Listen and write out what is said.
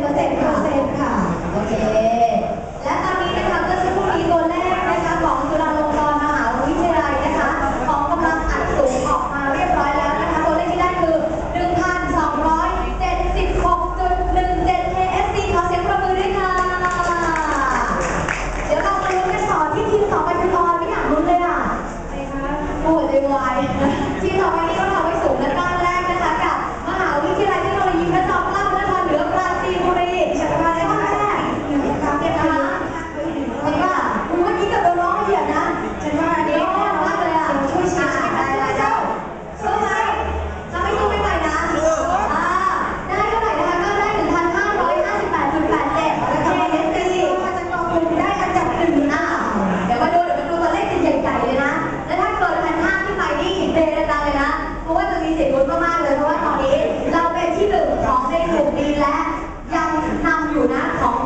เปอร์เซ็นต์ค่ะค่ะ โอเค และตอนนี้นะคะเมื่อสักครู่นี้ตัวเลขนะคะของจุฬาลงกรณ์มหาวิทยาลัยนะคะของกำลังอัดสูงออกมาเรียบร้อยแล้วนะคะ ตัวเลขที่ได้คือ 1,276.17 KSC ขอเสียงประมือด้วยค่ะ เดี๋ยวเรามาลุ้นกันต่อที่ทีมต่อไปคือออยไม่อยากลุ้นเลยอะอะไรคะปวดใจวายทีมต่อไปนี้ก็ะยังนำอยู่นะของกลุ่ม